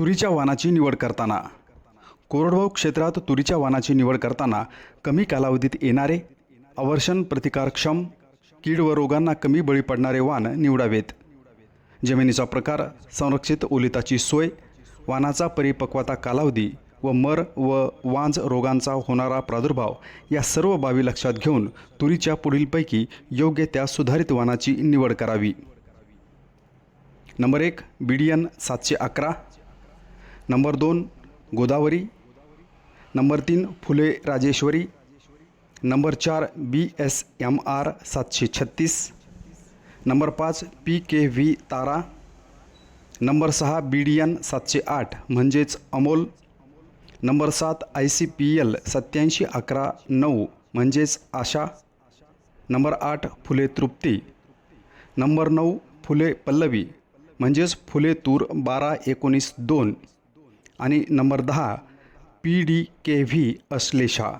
तुरीच्या वाणाची निवड करताना. कोरडवाहू क्षेत्रात तुरीच्या वाणाची निवड करताना कमी कालावधीत येणारे अवर्षण प्रतिकारक्षम कीड व रोगांना कमी बळी पडणारे वाण निवडावेत. जमिनीचा प्रकार संरक्षित ओलिताची सोय वाणाचा परिपक्वता कालावधी व मर व वांज रोगांचा होणारा प्रादुर्भाव या सर्व बाबी लक्षात घेऊन तुरीच्या पुढीलपैकी योग्य त्या सुधारित वाणाची निवड करावी. नंबर एक बीडियन सातशे अकरा. नंबर दोन गोदावरी. नंबर तीन फुले राजेश्वरी. नंबर चार बी एस एम आर सातशे छत्तीस. नंबर पाच P K V Tara. Number सहा बी डी एन सातशे आठ म्हणजेच अमोल. नंबर सात आय सी पी एल सत्याऐंशी अकरा नऊ म्हणजेच आशा. नंबर आठ फुले तृप्ती. नंबर नऊ फुले पल्लवी म्हणजेच फुले तूर बारा एकोणीस दोन. आणि नंबर दहा P D K V Ashlesha.